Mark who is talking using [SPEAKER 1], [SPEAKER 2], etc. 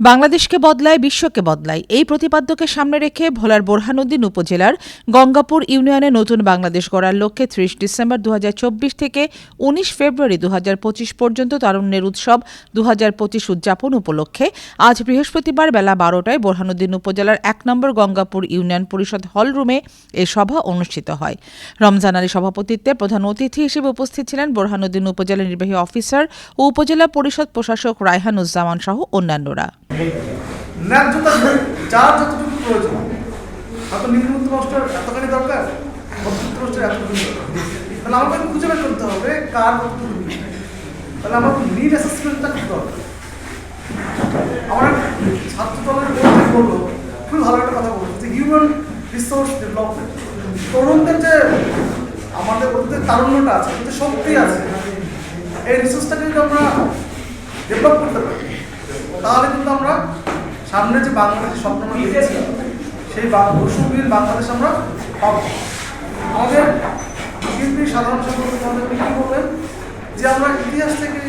[SPEAKER 1] বাংলাদেশকে বদলায়, বিশ্বকে বদলায়। এই প্রতিপাদ্যকে সামনে রেখে ভোলার বোরহানুদ্দিন উপজেলার গঙ্গাপুর ইউনিয়নে নতুন বাংলাদেশ গড়ার লক্ষ্যে ত্রিশ ডিসেম্বর দু হাজার চব্বিশ থেকে উনিশ ফেব্রুয়ারি দু হাজার পঁচিশ পর্যন্ত তারুণ্যের উৎসব দু হাজার পঁচিশ উদযাপন উপলক্ষে আজ বৃহস্পতিবার বেলা বারোটায় বোরহানুদ্দিন উপজেলার এক নম্বর গঙ্গাপুর ইউনিয়ন পরিষদ হল রুমে এ সভা অনুষ্ঠিত হয়। রমজান আলী সভাপতিত্বে প্রধান অতিথি হিসেবে উপস্থিত ছিলেন বোরহানুদ্দিন উপজেলা নির্বাহী অফিসার ও উপজেলা পরিষদ প্রশাসক রায়হানুজ্জামান সহ অন্যান্যরা।
[SPEAKER 2] ন্যায্যতা যার যতটুকু প্রয়োজন। হয়তো নিম্নমুক্ত মাস্টার এতখানি দরকার, মধ্যবিত্ত মাস্টার এতটুকু তাহলে আমাকে খুঁজে বের করতে হবে, কার কতটুকু তাহলে আমার নিড অ্যাসেসমেন্টটা খুব দরকার। আমার ছাত্র দলের বন্ধু বলল, খুবই ভালো একটা কথা বলল যে হিউম্যান রিসোর্স ডেভেলপমেন্ট তরুণদের যে আমাদের ওদের তারুণ্যটা আছে ওদের শক্তি আছে। এই রিসোর্সটাকে যদি আমরা ডেভেলপ করতে পারি তাহলে কিন্তু আমরা সামনে যে বাংলাদেশের স্বপ্ন দেখেছি, সেই বৈষম্যহীন বাংলাদেশ আমরা পাবো। আমাদের সাধারণ সম্পর্কে আমাদের কি বলবেন যে আমরা ইতিহাস থেকে